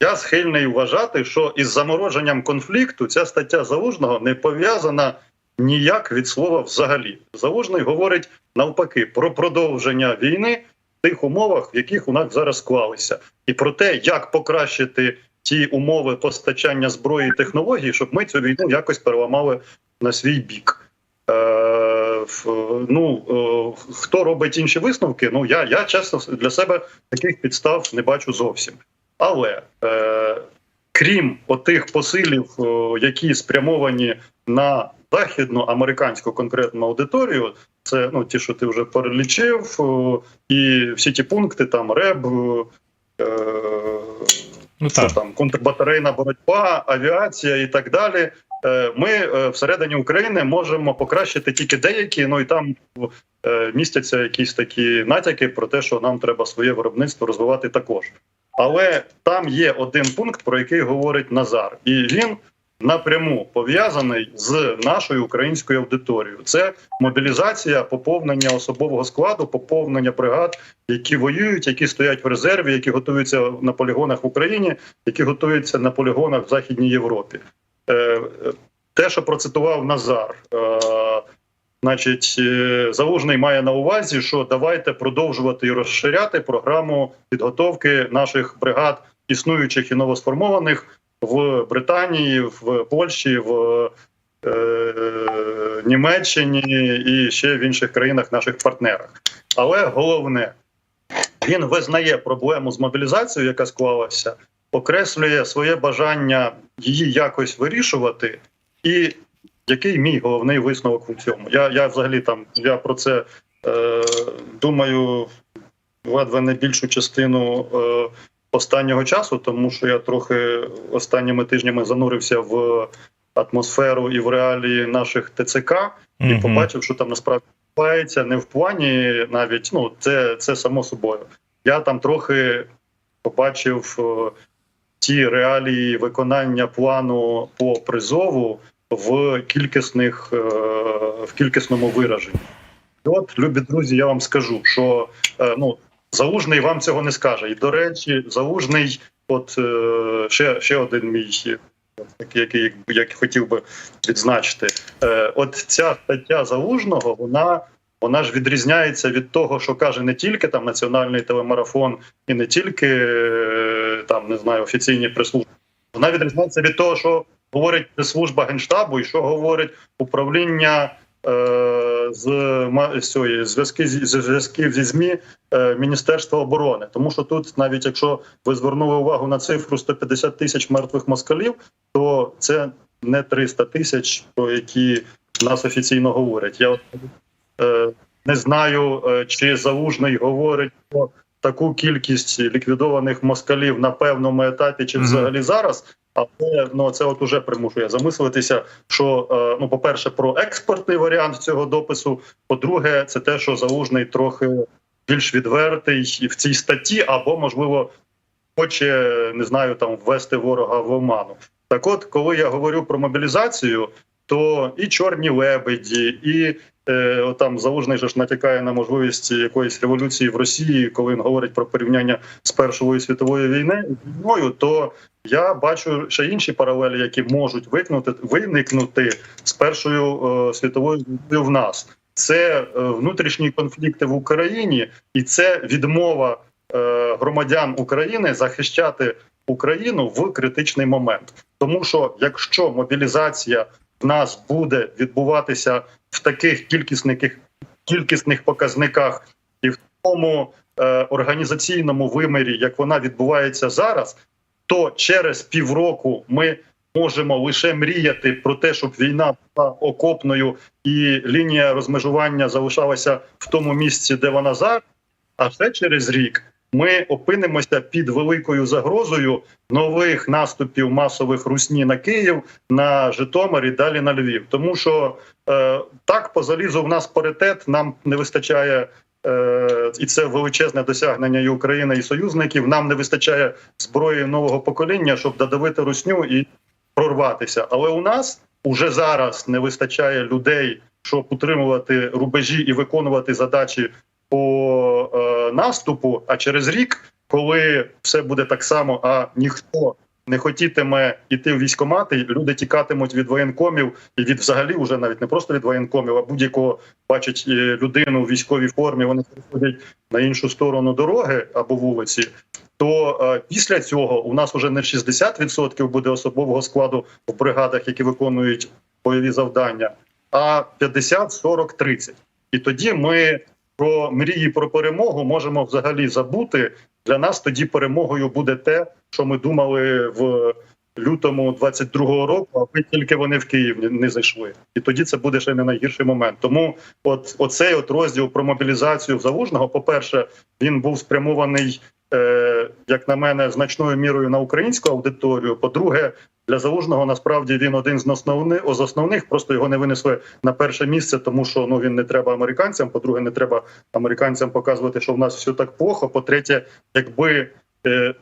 я схильний вважати, що із замороженням конфлікту ця стаття залужного не пов'язана ніяк від слова взагалі. Залужний говорить навпаки про продовження війни в тих умовах, в яких у нас зараз склалися, і про те, як покращити ті умови постачання зброї і технологій, щоб ми цю війну якось переламали на свій бік. Е, ну, е, хто робить інші висновки? Ну я, я чесно для себе таких підстав не бачу зовсім. Але е, крім отих посилів, е, які спрямовані на західну американську конкретну аудиторію, це ну ті, що ти вже перелічив, е, і всі ті пункти, там РЕБ, е, Ну що так. там контрбатарейна боротьба, авіація і так далі. Е, Ми всередині України можемо покращити тільки деякі. Ну і там містяться якісь такі натяки про те, що нам треба своє виробництво розвивати також. Але там є один пункт, про який говорить Назар, і він напряму пов'язаний з нашою українською аудиторією. Це мобілізація, поповнення особового складу, поповнення бригад, які воюють, які стоять в резерві, які готуються на полігонах в Україні, які готуються на полігонах в Західній Європі. Е, Те, що процитував Назар, е, значить, е, Залужний має на увазі, що давайте продовжувати і розширяти програму підготовки наших бригад, існуючих і новосформованих в Британії, в Польщі, в е, Німеччині і ще в інших країнах наших партнерах. Але головне, він визнає проблему з мобілізацією, яка склалася, окреслює своє бажання її якось вирішувати. І який мій головний висновок у цьому? Я, я взагалі там я про це е, думаю ледве не більшу частину е, останнього часу, тому що я трохи останніми тижнями занурився в атмосферу і в реалії наших ТЦК і Мгм. побачив, що там насправді відбувається не в плані навіть ну це, це само собою. Я там трохи побачив е, ті реалії виконання плану по призову в кількісних е, в кількісному вираженні. От, любі друзі, я вам скажу, що е, ну залужний вам цього не скаже. І до речі, залужний, от е, ще, ще один мій який, як хотів би відзначити. От ця стаття залужного, вона. Вона ж відрізняється від того, що каже не тільки там національний телемарафон і не тільки там не знаю офіційні прислужби. Вона відрізняється від того, що говорить служба генштабу, і що говорить управління е, з, зв'язки з зв'язків зі змі е, Міністерства оборони. Тому що тут, навіть якщо ви звернули увагу на цифру 150 тисяч мертвих москалів, то це не 300 тисяч, про які нас офіційно говорять. Я е, не знаю, чи залужний говорить про таку кількість ліквідованих москалів на певному етапі, чи взагалі зараз. Але ну це от уже примушує замислитися. Що е, ну, по-перше, про експортний варіант цього допису. По-друге, це те, що залужний трохи більш відвертий в цій статті, або можливо хоче не знаю там ввести ворога в оману. Так, от, коли я говорю про мобілізацію, то і чорні лебеді, і е, там залужний же ж натякає на можливість якоїсь революції в Росії, коли він говорить про порівняння з Першою світовою війною, то я бачу ще інші паралелі, які можуть виникнути, виникнути з Першою е, світовою війною в нас. Це е, внутрішні конфлікти в Україні, і це відмова е, громадян України захищати Україну в критичний момент. Тому що якщо мобілізація в нас буде відбуватися в таких кількісних кількісних показниках і в тому е, організаційному вимірі, як вона відбувається зараз, то через півроку ми можемо лише мріяти про те, щоб війна була окопною і лінія розмежування залишалася в тому місці, де вона зараз. А ще через рік ми опинимося під великою загрозою нових наступів масових русні на Київ, на Житомир і далі на Львів. Тому що е, так по залізу в нас паритет, нам не вистачає. е, І це величезне досягнення і України і союзників. Нам не вистачає зброї нового покоління, щоб додавити русню і прорватися. Але у нас уже зараз не вистачає людей, щоб утримувати рубежі і виконувати задачі по е, наступу. А через рік коли все буде так само, а ніхто не хотітиме йти в військкомати, люди тікатимуть від воєнкомів і від взагалі уже навіть не просто від воєнкомів, а будь-якого бачить е, людину в військовій формі. Вони приходять на іншу сторону дороги або вулиці. То е, після цього у нас вже не 60% буде особового складу в бригадах, які виконують бойові завдання, а 50, 40, 30. І тоді ми про мрії про перемогу можемо взагалі забути. Для нас тоді перемогою буде те, що ми думали в лютому 22-го року, аби тільки вони в Київ не- зайшли. І тоді це буде ще не найгірший момент. Тому, от оцей от розділ про мобілізацію залужного, по-перше, він був спрямований, як на мене, значною мірою на українську аудиторію. По-друге, для залужного насправді він один з основних з основних, просто його не винесли на перше місце, тому що ну він не треба американцям. По-друге, не треба американцям показувати, що в нас все так плохо. По-третє, якби е,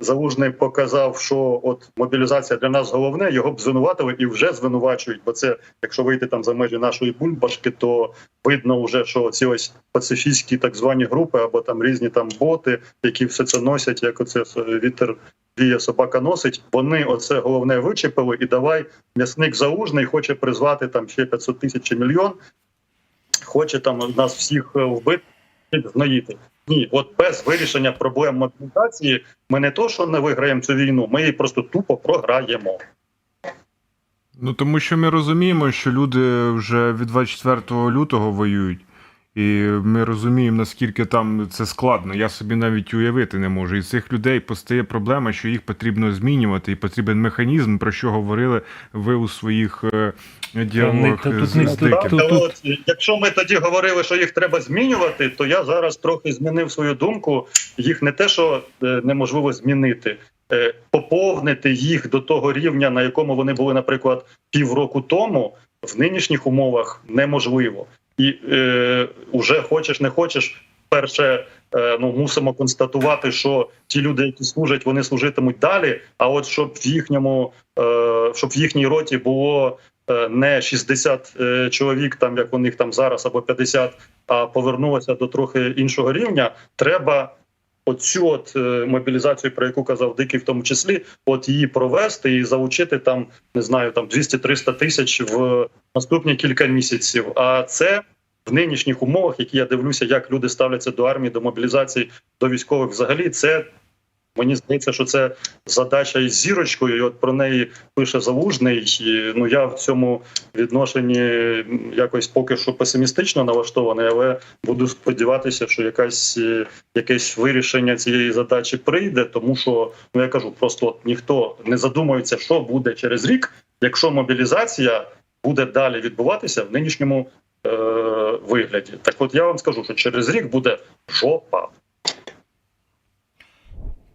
залужний показав, що от мобілізація для нас головне, його б звинуватили і вже звинувачують. Бо це, якщо вийти там за межі нашої бульбашки, то видно вже, що ці ось пацифістські так звані групи або там різні там боти, які все це носять, як оце е, вітер віє собака носить. Вони оце головне вичепили, і давай м'ясник залужний хоче призвати там ще 500 тисяч чи мільйон. Хоче там нас всіх е, вбити, згноїти. Ні, от без вирішення проблем мобілізації ми не то, що не виграємо цю війну, ми її просто тупо програємо. Ну тому що ми розуміємо, що люди вже від 24 лютого воюють, і ми розуміємо, наскільки там це складно. Я собі навіть уявити не можу. І цих людей постає проблема, що їх потрібно змінювати, і потрібен механізм, про що говорили ви у своїх е, діалогах з тут- Диким. тут- от, якщо ми тоді говорили, що їх треба змінювати, то я зараз трохи змінив свою думку. Їх не те, що е, неможливо змінити, е, поповнити їх до того рівня, на якому вони були, наприклад, півроку тому, в нинішніх умовах неможливо. І е, уже хочеш, не хочеш. Перше, е, ну мусимо констатувати, що ті люди, які служать, вони служитимуть далі. А от щоб в їхньому, е, щоб в їхній роті було е, не 60 е, чоловік, там як у них там зараз, або 50, а повернулося до трохи іншого рівня. Треба оцю от е, мобілізацію, про яку казав Дикий, в тому числі, от її провести і залучити там, не знаю, там 200-300 тисяч в наступні кілька місяців. А це в нинішніх умовах, які я дивлюся, як люди ставляться до армії, до мобілізації, до військових, взагалі, це мені здається, що це задача із зірочкою. І от про неї пише залужний. І, ну я в цьому відношенні якось поки що песимістично налаштований, але буду сподіватися, що якась е, якесь вирішення цієї задачі прийде, тому що ну я кажу, просто от ніхто не задумується, що буде через рік, якщо мобілізація буде далі відбуватися в нинішньому е, вигляді. Так, от я вам скажу, що через рік буде жопа.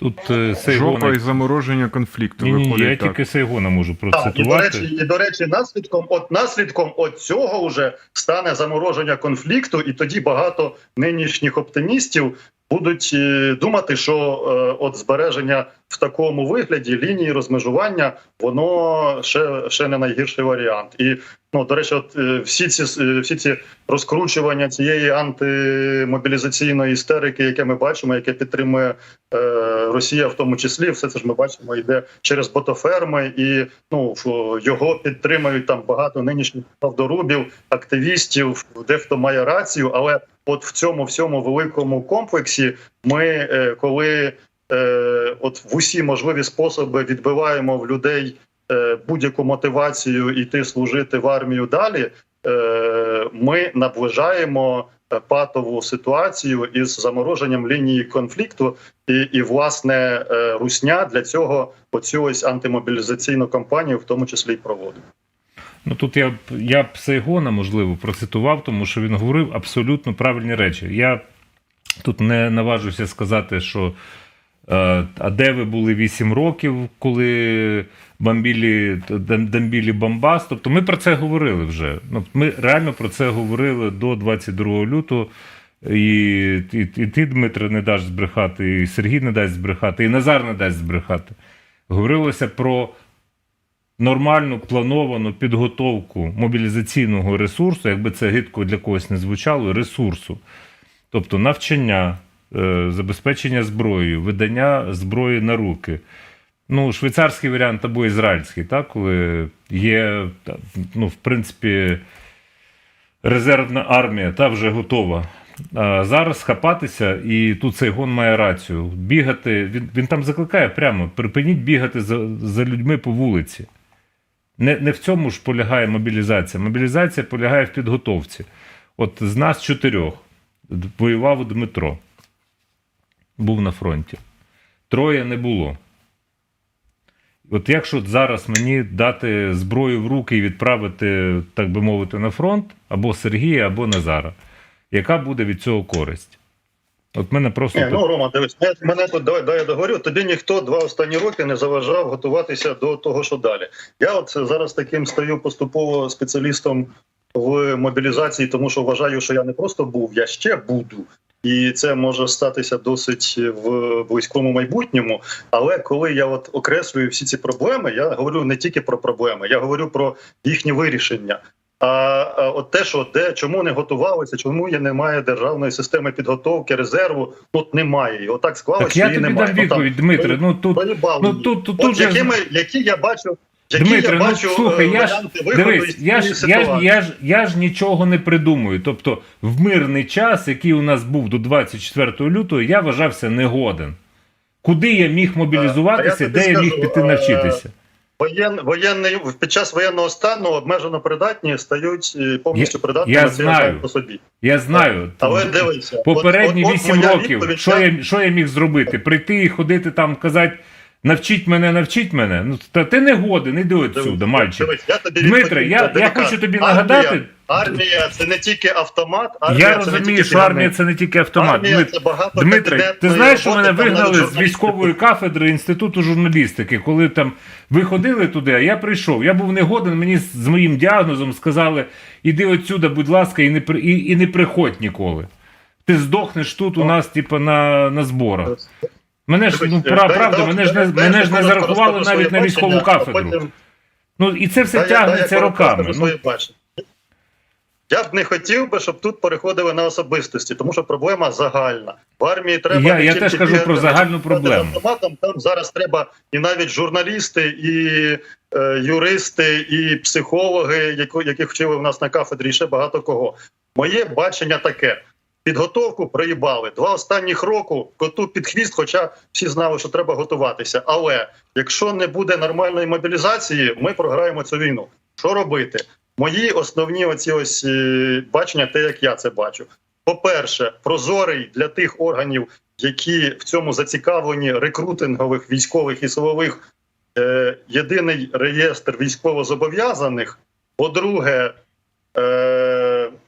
Тут е, Жопа і замороження конфлікту. Ні, ні, я так. тільки Сейгона можу Так, і до процитувати. речі, і до речі, наслідком от наслідком от цього вже стане замороження конфлікту, і тоді багато нинішніх оптимістів будуть е, думати, що е, от збереження в такому вигляді лінії розмежування воно ще, ще не найгірший варіант. І ну до речі, от е, всі ці е, всі ці розкручування цієї антимобілізаційної істерики, яке ми бачимо, яке підтримує е, Росія, в тому числі, все це ж ми бачимо, йде через ботоферми, і ну його підтримують там багато нинішніх правдорубів, активістів. Дехто має рацію, але от в цьому всьому великому комплексі ми е, коли е, от в усі можливі способи відбиваємо в людей е, будь-яку мотивацію йти служити в армію далі. е, Ми наближаємо патову ситуацію із замороженням лінії конфлікту, і, і власне русня для цього оцю ось антимобілізаційну кампанію, в тому числі й проводить. Ну тут я б я б Сейгона, можливо, процитував, тому що він говорив абсолютно правильні речі. Я тут не наважуся сказати, що а де ви були 8 років, коли бомбілі, дам- дамбілі Бомбас. Тобто ми про це говорили вже. Ну, ми реально про це говорили до 22 лютого. І, і, і ти, Дмитре, не даш збрехати, і Сергій не дасть збрехати, і Назар не дасть збрехати. Говорилося про нормальну плановану підготовку мобілізаційного ресурсу, якби це гидко для когось не звучало, ресурсу. Тобто навчання, е, забезпечення зброєю, видання зброї на руки. Ну, швейцарський варіант або ізраїльський, так, коли є, ну, в принципі, резервна армія та вже готова. А зараз хапатися, і тут цей гон має рацію. Бігати, він, він там закликає прямо: припиніть бігати за, за людьми по вулиці. Не, не в цьому ж полягає мобілізація. Мобілізація полягає в підготовці. От з нас чотирьох воював Дмитро. Був на фронті. Троє не було. От якщо зараз мені дати зброю в руки і відправити, так би мовити, на фронт, або Сергія, або Назара, яка буде від цього користь? От мене просто Ні, ну Рома, дивись, мене- тут дай, дай я договорю. Тобі ніхто два останні роки не заважав готуватися до того, що далі. Я от зараз таким стаю поступово спеціалістом в мобілізації, тому що вважаю, що я не просто був, я ще буду. І це може статися досить в близькому майбутньому. Але коли я от окреслюю всі ці проблеми, я говорю не тільки про проблеми, я говорю про їхнє вирішення. А, от те, що де чому не готувалися, чому є немає державної системи підготовки, резерву, тут немає. І отак склалося, так я тобі немає. дам відповідь, Дмитре. Ну тут, ну тут, тут, От тут якими, які я бачу, які Дмитре, я ну бачу слухай, е, я ж дивись, я ж, я, ж, я, ж, я ж нічого не придумую. Тобто, в мирний час, який у нас був до 24 лютого, я вважався негоден. Куди я міг мобілізуватися, А я де я міг скажу, піти е, навчитися? Воєн, воєнний під час воєнного стану обмежено придатні стають е, повністю Я- придатними я це знаю. по собі. Я знаю. Але дивися, от- Попередні от- от 8 моя років, відповідь, що я, що я міг зробити? Прийти і ходити там, казати, навчіть мене, навчіть мене. Ну, та ти не годен, іди отсюди, мальчик. Я тобі Дмитре, я- я хочу тобі Армія- нагадати- Армія це не тільки автомат, армія Я це не розумію, тільки що армія це не тільки автомат. Армія це багато Дмитре, ти знаєш, що мене вигнали з військової кафедри інституту журналістики, коли там ви ходили туди, а я прийшов. Я був негоден, мені з моїм діагнозом сказали: іди отсюди, будь ласка, і не і, і не приходь ніколи. Ти здохнеш тут у нас, типу, на, на зборах. Мене ж ну пра- правда, мене ж не мене ж не зарахували навіть на військову кафедру. Ну і це все тягнеться роками. Ну. Я б не хотів би, щоб тут переходили на особистості, тому що проблема загальна. В армії треба Я- я теж кажу про загальну проблему. автоматом, Там зараз треба і навіть журналісти, і е, юристи, і психологи, яких вчили в нас на кафедрі, і ще багато кого. Моє бачення таке: підготовку проїбали. Два останніх року коту під хвіст, хоча всі знали, що треба готуватися. Але якщо не буде нормальної мобілізації, ми програємо цю війну. Що робити? Мої основні оці ось е, бачення, те, як я це бачу. По-перше, прозорий для тих органів, які в цьому зацікавлені рекрутингових військових і силових е, єдиний реєстр військовозобов'язаних. По-друге, е,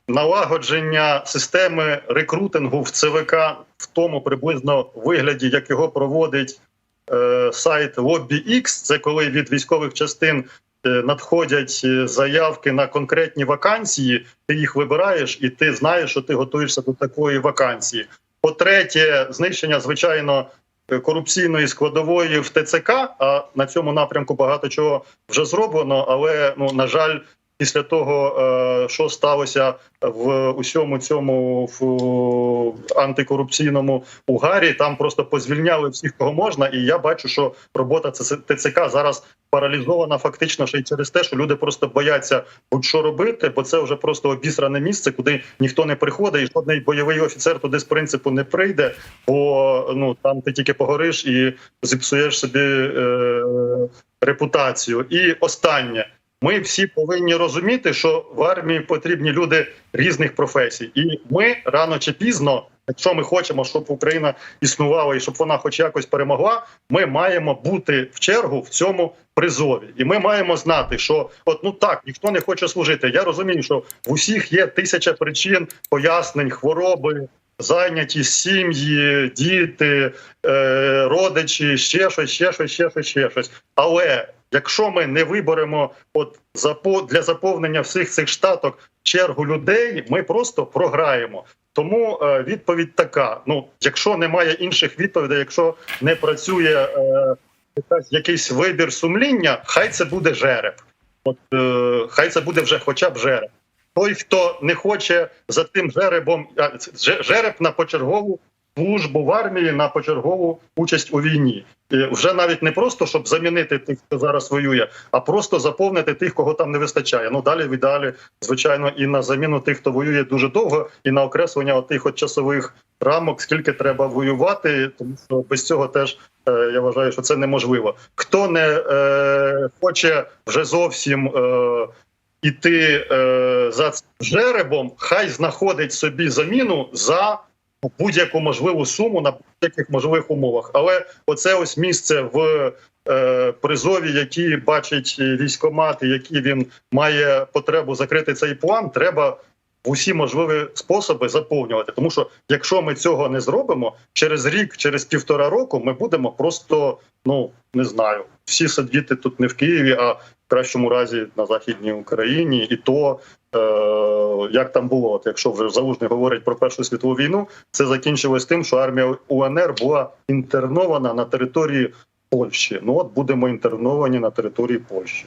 налагодження системи рекрутингу в ЦВК в тому приблизно вигляді, як його проводить е, сайт LobbyX. Це коли від військових частин е, надходять е, заявки на конкретні вакансії. Ти їх вибираєш, і ти знаєш, що ти готуєшся до такої вакансії. По-третє, знищення звичайно е, корупційної складової в ТЦК. А на цьому напрямку багато чого вже зроблено. Але ну на жаль, після того, е, що сталося в усьому цьому в антикорупційному угарі, там просто позвільняли всіх, кого можна. І я бачу, що робота ТЦК зараз паралізована фактично ще й через те, що люди просто бояться будь-що робити, бо це вже просто обісране місце, куди ніхто не приходить, і жодний бойовий офіцер туди з принципу не прийде, бо ну там ти тільки погориш і зіпсуєш собі е, репутацію. І останнє. Ми всі повинні розуміти, що в армії потрібні люди різних професій, і ми рано чи пізно, якщо ми хочемо, щоб Україна існувала і щоб вона, хоч якось перемогла, ми маємо бути в чергу в цьому призові, і ми маємо знати, що от ну так ніхто не хоче служити. Я розумію, що в усіх є тисяча причин, пояснень, хвороби. Зайняті сім'ї, діти, е, родичі, ще щось, ще щось, ще щось, ще щось. Але якщо ми не виберемо от для заповнення всіх цих штаток чергу людей, ми просто програємо. Тому е, відповідь така: ну, якщо немає інших відповідей, якщо не працює е, якийсь вибір сумління, хай це буде жереб. От е, хай це буде вже хоча б жереб. Той, хто не хоче за тим жеребом, жереб на почергову службу в армії на почергову участь у війні. І вже навіть не просто щоб замінити тих, хто зараз воює, а просто заповнити тих, кого там не вистачає. Ну далі в ідеалі, звичайно, і на заміну тих, хто воює дуже довго, і на окреслення тих от часових рамок, скільки треба воювати, тому що без цього теж е, я вважаю, що це неможливо. Хто не е, хоче вже зовсім. Е, Іти е, за жеребом, хай знаходить собі заміну за будь-яку можливу суму на будь-яких можливих умовах. Але оце ось місце в е, призові, які бачить військомат, які він має потребу закрити цей план, треба в усі можливі способи заповнювати. Тому що якщо ми цього не зробимо, через рік, через півтора року, ми будемо просто ну не знаю, всі сидіти тут не в Києві, а в кращому разі на західній Україні, і то. Е, як там було, от якщо вже залужний говорить про першу світову війну, це закінчилось тим, що армія УНР була інтернована на території Польщі. Ну от будемо інтерновані на території Польщі.